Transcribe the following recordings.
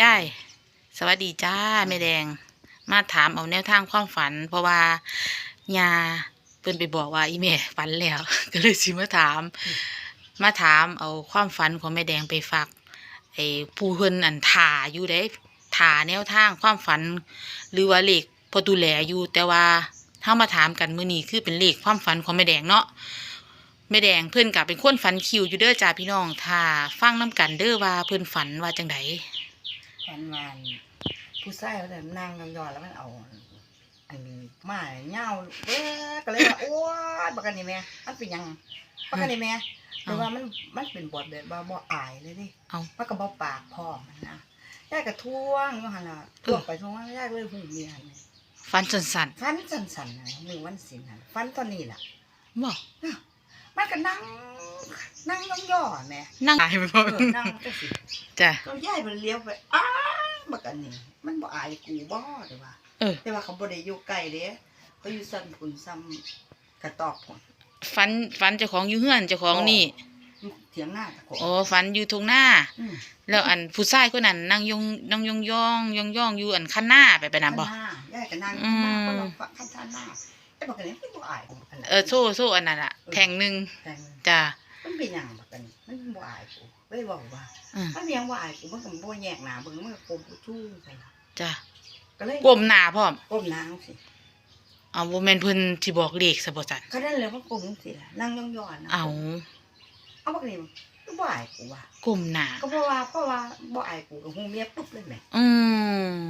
ยายสวัสดีจ้าแม่แดง มาถามเอาแนวทางความฝัน เพราะว่ายาเพิ่นไปบอกว่าอีแม่ฝันแล้ว ก็เลยสิมาถาม มาถามเอาความฝันของแม่แดงไปฝากไอ้ผู้เพิ่นอันถ่าอยู่ได้ถ่าแนวทางความฝัน หรือว่าเลขพอดูแลอยู่ แต่ว่าถ้ามาถามกันมื้อนี้คือเป็นเลขความฝันของแม่แดงเนาะแม่แดงเพิ่อนกับเป็นคนฝันคิวอยู่เด้อจ้าพี่น้องถ้าฟังน้กันเด้อว่าเพิ่อนฝันว่าจังได ฝันวานผู้ชายเขาแต่นั่งยอนๆแล้วมันเอาอันนี้มาเงาเอ๊ะก็เลยว่าโอ้ยบักกันนี่แม่มันเป็นหยังบักกันนี่แม่แต่ว่ามันมันเป็นบทแบบว่าบ่อายเลยดิเอามันก็บ่ปากพ่อมันนะยายก็ท่วงอยู่หั่นล่ะท่วงไปท่วงมายายเลยหูเมียนี่ฝันสั่นฟันสั่นๆนะหนึ่งวันศิลป์น่ะฟันตอนนี้ล่ะๆบ่ มันก็นั่ง นั่งย่อๆแม่นั่งตายไปบ่เออนั่งจังซี่จ้ะ ก็ยายมันเลี้ยวไปอ้าบักอันนี้มันบ่อายกูบ่เด้อว่าเออ แต่ว่าเขาบ่ได้อยู่ไกลเด้เขาอยู่ซ้ำพุ่นซ้ำกระตอกพุ่นฝันฝันเจ้าของอยู่เฮือนเจ้าของนี่อยู่เถียงหน้าตะโกอ๋อฝันอยู่ตรงหน้าอืมแล้วอันผู้ชายคนนั้นนั่งยองนั่งยองยองยองยองอยู่อันข้างหน้าไปไปนะบ่ ข้างหน้ายายก็นั่งอืข้างมหน้าคนละฝั่งข้างหน้า ไอ้บักอันนี้มันบ่อายกูอันนั้นเออโซ่โซ่อันนั้นล่ะแท่งหนึงแต่จ้ะมันเป็นหยังบักอันนี้มันบ่อายกูเลยบอกว่าอืม มันมีหยังบ่อายกูมันก็บ่แยกหน้าเบิ่งมันก็กลมกูจู้ซั่นล่ะจ้ะก็เลยก้มหน้าพร้อมก้มหน้าสิเอาบ่แม่นเพิ่นสิบอกเลขซะบ่ซั่นก็นั่นเลยมันกลมสิล่ะนั่งย่องๆนะเอาเอาบักอันนี้มันบ่อายกูว่ะก้มหน้าก็เพราะว่าเพราะว่าบ่อายกูกับฮูเมียปุ๊บเลยแหมอืม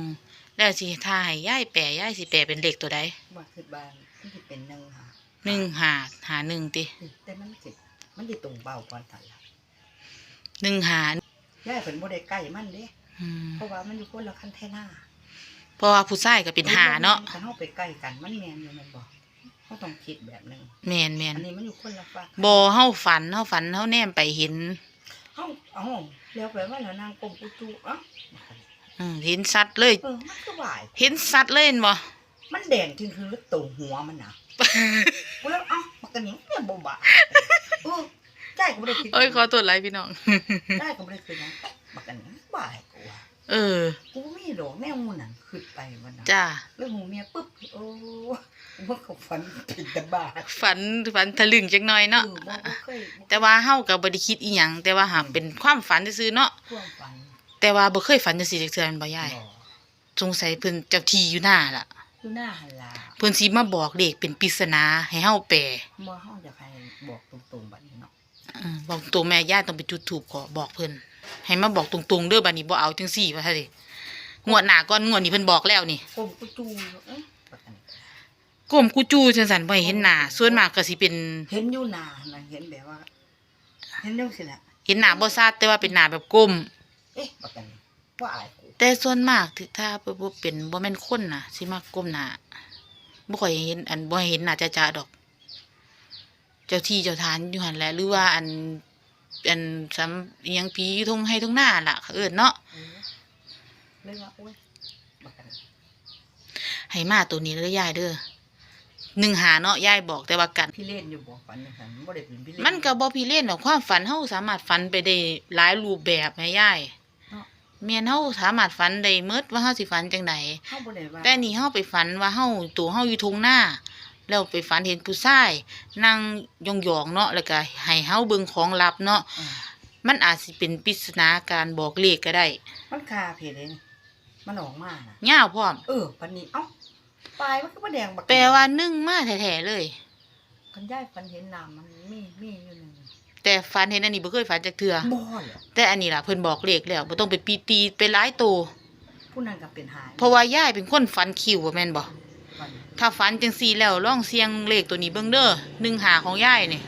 แล้วสิถ้าให้ยายแปลยายสิแปลเป็นเลขตัวใด ว่าคือบ้านมันสิเป็นหนึ่งค่ะหนึ่งห้าหาหนึ่งติแต่มันสิมันสิตรงเบาก่อนทันละหนึ่งหาย่ายเพิ่นบ่ได้ใกล้มันเด้อืมเพราะว่ามันอยู่คนละคันแท่หน้าเพราะว่าผู้ชายก็เป็นหาเนาะคันเฮาไปใกล้กันมันแม่นอยู่แม่นบ่เฮาต้องคิดแบบหนึงแม่นแม่นอันนี้มันอยู่คนละฝั่งบ่เฮาฝันเฮาฝันเฮาแนมไปเห็นเฮาเอ้าแล้วไปว่าแล้วนางกลมกูจูเอ้าอืมเห็นสัตว์เลยเออมันก็บ่ายเห็นสัตว์เลยเห็นบ่ มันแดงถึงคือตรงหัวมันน่ะกูแล้วเอ้ามันก็หยังเนี่ยบ่บาเออใจก็บ่ได้คิดเอ้ยขอตรวจไลพี่น้องได้ก็บ่ได้คิดหยังมันก็หยังบ่ายกูว่าเออ กูบ่มีดอกแนวมูนั่นขึ้นไปวันนั้นจ้าแล้วหูเมียปุ๊บโอ้มันก็ฝันผิดตะบาดฝันฝันทะลึ่งจักหน่อยเนาะออบ่บ่เคยบ่แต่ว่าเฮาก็บ่ได้คิดอีหยังแต่ว่าหากเป็นความฝันซื่อๆเนาะความฝันแต่ว่าบ่เคยฝันจังซี่จักเทื่อแม่นบ่ยายบ่สงสัยเพิ่นเจ้าที่อยู่หน้าล่ะ อยู่หน้าหันลาเพิ่นสิมาบอกเลขเป็นปริศนาให้เฮาแปลบ่เฮาจะให้บอกตรงๆบัดนี้เนาะอืมบอกตรงแม่ย่าต้องไปจุดธูปขอบอกเพิ่นให้มาบอกตรงๆเด้อบัดนี้บ่เอาจังซี่ว่าซั่นดิงวดหน้าก่อนงวดนี้เพิ่นบอกแล้วนี่กลมกูจูเอ๊ะบัดนั้นก้มกูจูจังซั่นบ่ให้เห็นหน้าส่วนมากก็สิเป็น เห็นอยู่หน้าน่ะเห็นแบบว่า เห็นจังซี่แหละเห็นหน้าบ่ชัดแต่ว่าเป็นหน้าแบบก้ม เอ๊ะบัดนั้นว่าอายกู แต่ส่วนมากที่ถ้าบ่เป็นบ่แม่นคนน่ะสิมักก้มหน้าบ่ค่อยเห็น อันบ่ให้เห็นหน้าจ้าๆดอก เจ้าที่เจ้าทานอยู่หั่นแหละหรือว่าอันอันสำอิหยังผีอยู่ทงให้ทงหน้าล่ะเขาเอิ้นเนาะเออเลยว่าโอ้ยบัดนั้นให้มาตัวนี้เลยยายเด้อหนึ่งหาเนาะยายบอกแต่ว่ากัน พี่เล่นอยู่บ่ฝันจังซั่นบ่ได้เป็นพี่เล่นมันก็บ่พี่เล่นหรอกความฝันเฮาสามารถฝันไปได้หลายรูปแบบแม่ยาย เนาะเมียนเฮาสามารถฝันได้เมิดว่าเฮาสิฝันจังไดเฮาบ่ได้ว่าแต่นี่เฮาไปฝันว่าเฮาตัวเฮาอยู่ทงหน้า แล้วไปฝันเห็นผู้ชายนั่งยองๆเนาะแล้วก็ให้เฮาเบิ่งของลับเนาะอืมมันอาจสิเป็นปริศนาการบอกเลขก็ได้มันคาเพจเลยนี่มันออกมาน่ะ ยาวพร้อม เออปันนี้เอ้าปลายมันก็บ่แดงบักแปลว่านึ่งมาแท้ๆเลย คันยายฝันเห็นน้ำมันมีมีอยู่หนึง แต่ฝันเห็นอันนี้บ่เคยฝันจักเทื่อบ่เหรอแต่อันนี้ล่ะเพิ่นบอกเลขแล้วบ่ต้องไปปีตีไปหลายตัวผู้นั้นก็เป็นหายเพราะว่ายายเป็นคนฝันคิวบ่แม่นบ่ฝันถ้าฝันจังซี่แล้วลองเสียงเลขตัวนี้เบิ่งเด้อหนึ่งหาของยายนี่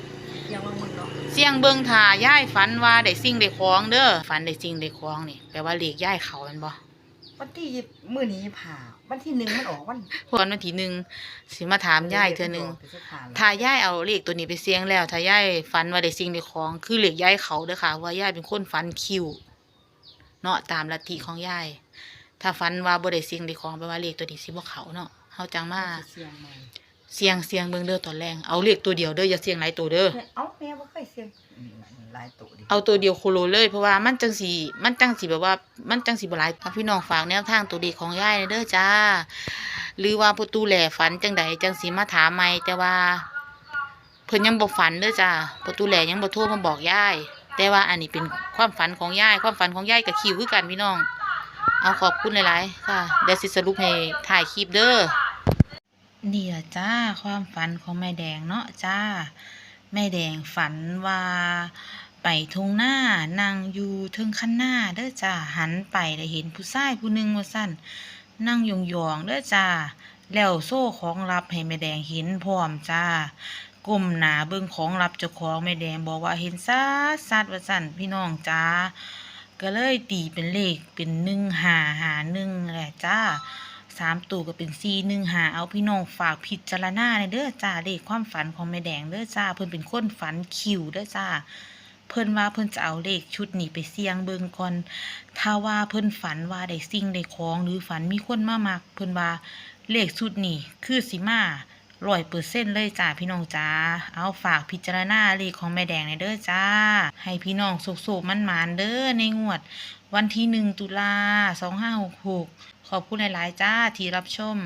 ยังว่ามึงเนาะเสียงเบิ่งถ้ายายฝันว่าได้สิ่งได้ของเด้อฝันได้สิ่งได้ของนี่แปลว่าเลขยายเขาแม่นบ่ วันที่ยี่มื้อนี้ผ่าวันที่หนึ่งมันออกวันพวันวันที่หนึ่งสิมาถามยายเทื่อหนึงไปสุดท้ายแล้วถ้ายายเอาเลขตัวนี้ไปเสียงแล้วถ้ายายฝันว่าได้สิ่งได้ของ คือเลขยายเขาเด้อค่ะ ว่ายายเป็นคนฝันคิวเนาะตามลัทธิของยาย ถ้าฝันว่าบ่ได้สิ่งได้ของแปลว่าเลขตัวนี้สิบ่เขาเนาะเฮาจังมาเสียงใหม่เสียงเสียงเบิ่งเด้อตอนแรกเอาเลขตัวเดียวเด้ออย่าเสียงหลายตัวเด้อเอ้าแม่บ่เคยเสียงอืม หลายตัวดิเอาตัวเดียวโคโลเลยเพราะว่ามันจังสีมันจังสีแบบว่ามันจังสีบหลายเอาพี่น้องฝากแนวทางตัวเด็กของยายเด้อจ้า หรือว่าประตูแหล่ฝันจังใดจังสีมาถามใหม่แต่ว่า เพิ่นยังบ่ฝันเด้อจ้าประตูแหล่ยังบ่โทรมาบอกยายแต่ว่าอันนี้เป็นความฝันของยายความฝันของยายกับคิวคือกันพี่น้อง เอาขอบคุณหลายๆค่ะเดี๋ยวสิสรุปให้ถ่ายคลิปเด้อนี่ล่ะจ้าความฝันของแม่แดงเนาะจ้า แม่แดงฝันว่าไปทุ่งหน้านั่งอยู่เทึงคันหน้าเด้อจ้าหันไปได้เห็นผู้ชายผู้หนึ่งว่าสั่นนั่งยองๆเด้อจ้าแล้วโซ่ของลับให้แม่แดงเห็นพร้อมจ้าก้มหนาเบิ่งของลับเจ้าของแม่แดงบอกว่าเห็นซัดซัดว่าสั่นพี่น้องจ้าก็เลยตีเป็นเลขเป็นหนึ่งหาหาหนึ่งแหละจ้า สามตัวก็เป็นสี่หนึ่งหาเอาพี่น้องฝากพิจารณาในเด้อจ้าเลขความฝันของแม่แดงเด้อจ้าเพิ่นเป็นคนฝันคิวเด้อจ้าเพิ่นว่าเพิ่นจะเอาเลขชุดนี้ไปเสี่ยงเบิ่งก่อน ถ้าว่าเพิ่นฝันว่าได้สิ่งได้ของหรือฝันมีคนมามัก เพิ่นว่าเลขชุดนี้คือสิมาร้อยเปอร์เซ็นต์เลยจ้าพี่น้องจ้า เอาฝากพิจารณาเลขของแม่แดงในอยเด้อจ้า ให้พี่น้องโศกๆมันมานเด้อในงวด วันที่หนึ่งตุลาสองห้าหกหก ขอบคุณหลาย ๆ จ้าที่รับชม